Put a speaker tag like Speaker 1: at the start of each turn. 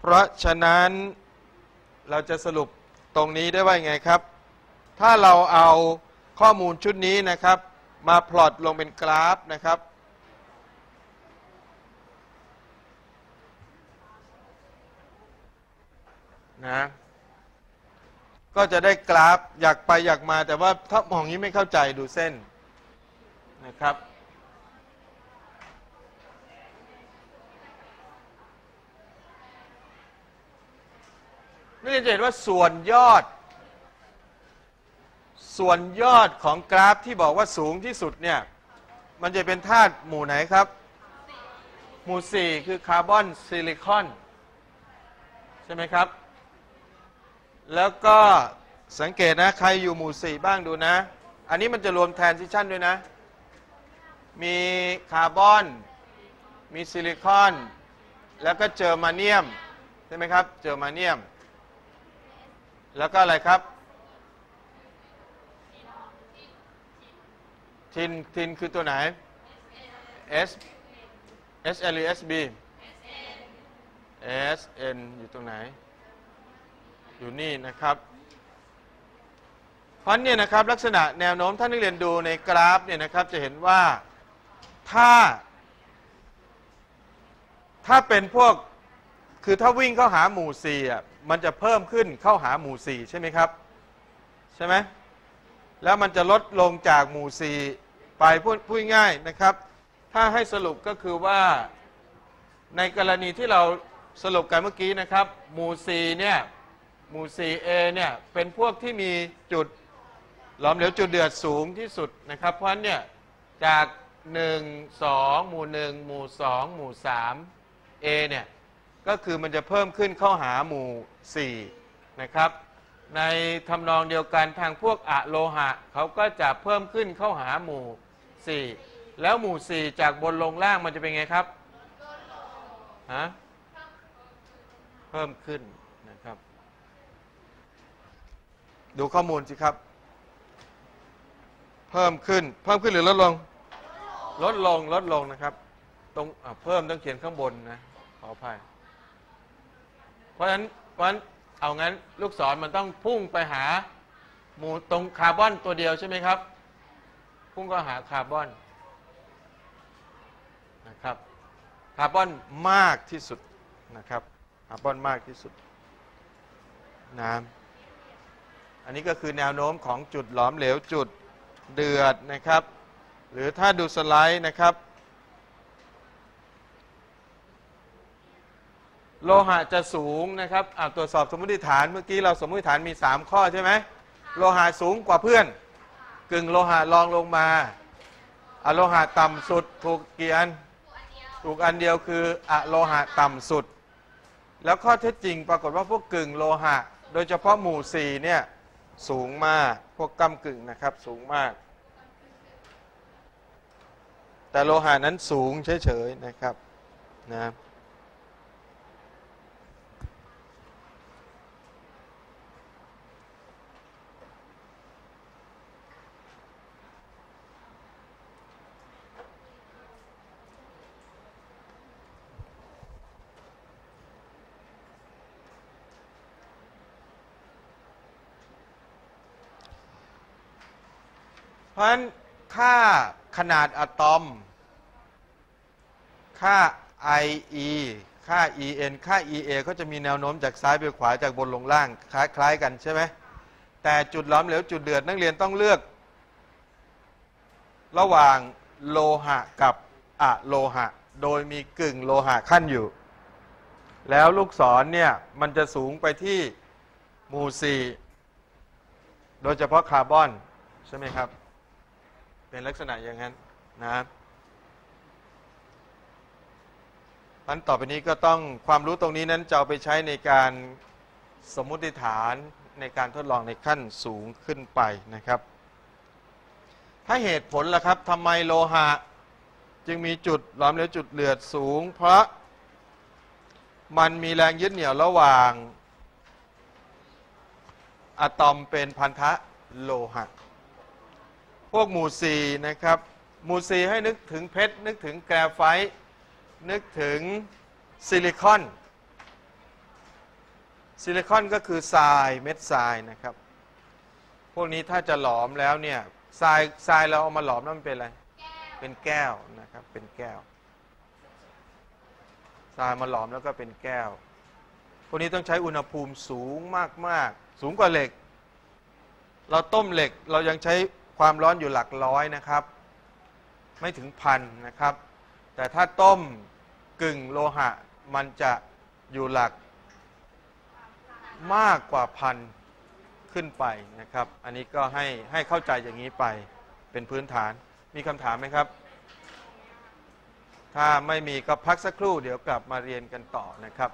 Speaker 1: เพราะฉะนั้นเราจะสรุปตรงนี้ได้ว่ายังไงครับ ถ้าเราเอาข้อมูลชุดนี้นะครับ มาพลอตลงเป็นกราฟนะครับ นะก็จะได้กราฟอยากไปอยากมา แต่ว่าถ้ามองนี้ไม่เข้าใจดูเส้นนะครับี่จะเห็นว่าส่วนยอด ส่วนยอดของกราฟที่บอกว่าสูงที่สุดเนี่ยมันจะเป็นธาตุหมู่ไหนครับ หมู่ 4 คือคาร์บอนซิลิคอน ใช่ไหมครับ แล้วก็สังเกตนะ ใครอยู่หมู่ 4 บ้างดูนะ อันนี้มันจะรวมแทนซิชันด้วยนะ มีคาร์บอน มีซิลิคอน แล้วก็เจอร์มาเนียม ใช่ไหมครับ เจอร์มาเนียม แล้วก็อะไรครับ ทินทินคือตัวไหน S S L E S B S N อยู่ตรงไหน อยู่นี่นะครับเพราะเนี่ยนะครับลักษณะแนวโน้มท่านนักเรียนดูในกราฟเนี่ยนะครับจะเห็นว่าถ้า ถ้าเป็นพวก คือถ้าวิ่งเข้าหาหมู่สี่อะมันจะเพิ่มขึ้นเข้าหาหมู่สี่ใช่ไหมครับ ใช่ไหมแล้วมันจะลดลงจากหมู่สี่ไปพูดพูดง่ายนะครับ ถ้าให้สรุปก็คือว่าในกรณีที่เราสรุปกันเมื่อกี้นะครับ หมู่สี่เนี่ยหมู่ 4A เนี่ยเป็นพวกที่มีจุดหลอมเหลวจุดเดือดสูงที่สุดนะครับ เพราะฉะนั้นเนี่ยจาก 1 2 หมู่ 1 หมู่ 2 หมู่3 A เนี่ย ก็คือมันจะเพิ่มขึ้นเข้าหาหมู่ 4 นะครับ ในทำนองเดียวกันทางพวกอะโลหะเขาก็จะเพิ่มขึ้นเข้าหาหมู่ 4 แล้วหมู่ 4 จากบนลงล่างมันจะเป็นไงครับฮะเพิ่มขึ้นนะครับ ดูข้อมูลสิครับ เพิ่มขึ้นเพิ่มขึ้นหรือลดลง ลดลงลดลงนะครับ ตรงเพิ่มต้องเขียนข้างบนนะขออภัย ราะฉะนั้นเพราะฉะนั้นเอางั้นลูกศรมันต้องพุ่งไปหาหมู่ตรงคาร์บอนตัวเดียวใช่ไหมครับ พุ่งก็หาคาร์บอนนะครับคาร์บอนมากที่สุดนะครับคาร์บอนมากที่สุดน้ำอันนี้ก็คือแนวโน้มของจุดหลอมเหลวจุดเดือดนะครับ หรือถ้าดูสไลด์นะครับ โลหะจะสูงนะครับตรวจสอบสมมติฐานเมื่อกี้เราสมมติฐานมี 3 ข้อใช่ไหมโลหะสูงกว่าเพื่อน กึ่งโลหะรองลงมาอะโลหะต่ำสุดถูกกี่อันถูกอันเดียวคืออะโลหะต่ำสุด แล้วข้อเท็จจริงปรากฏว่าพวกกึ่งโลหะ โดยเฉพาะหมู่4เนี่ยสูงมากพวกกำกึ่งนะครับสูงมาก แต่โลหะนั้นสูงเฉยๆนะครับนะ ราะฉะนั้นค่าขนาดอะตอม ค่า IE ค่า EN ค่า EA เขาจะมีแนวโน้มจากซ้ายไปขวาจากบนลงล่าง คล้ายๆกันใช่ไหมแต่จุดล้อมเหลวจุดเดือดนักเรียนต้องเลือก ระหว่างโลหะกับอะโลหะ โดยมีกึ่งโลหะขั้นอยู่ แล้วลูกศรเนี่ยมันจะสูงไปที่หมู่4โดยเฉพาะคาร์บอน ใช่ไหมครับ เป็นลักษณะอย่างนั้นนะครับอันต่อไปนี้ก็ต้องความรู้ตรงนี้นั้นจะเอาไปใช้ในการสมมุติฐานในการทดลองในขั้นสูงขึ้นไปนะครับ ถ้าเหตุผลล่ะครับทำไมโลหะ จึงมีจุดหลอมเหลวจุดเลือดสูง เพราะมันมีแรงยึดเหนี่ยวระหว่างอะตอมเป็นพันธะโลหะ พวกหมู่สีนะครับ หมู่สีให้นึกถึงเพชร นึกถึงแกรไฟต์นึกถึงซิลิคอน ซิลิคอนก็คือทรายเม็ดทรายนะครับ พวกนี้ถ้าจะหลอมแล้วเนี่ยทรายทรายเราเอามาหลอมแล้วมันเป็นอะไร เป็นแก้วนะครับ เป็นแก้ว ทรายมาหลอมแล้วก็เป็นแก้ว พวกนี้ต้องใช้อุณหภูมิสูงมากๆ สูงกว่าเหล็ก เราต้มเหล็กเรายังใช้ ความร้อนอยู่หลักร้อยนะครับ ไม่ถึงพันนะครับ แต่ถ้าต้มกึ่งโลหะ มันจะอยู่หลักมากกว่าพันขึ้นไปนะครับ อันนี้ก็ให้ให้เข้าใจอย่างนี้ไปเป็นพื้นฐาน มีคำถามไหมครับ ถ้าไม่มีก็พักสักครู่เดี๋ยวกลับมาเรียนกันต่อนะครับ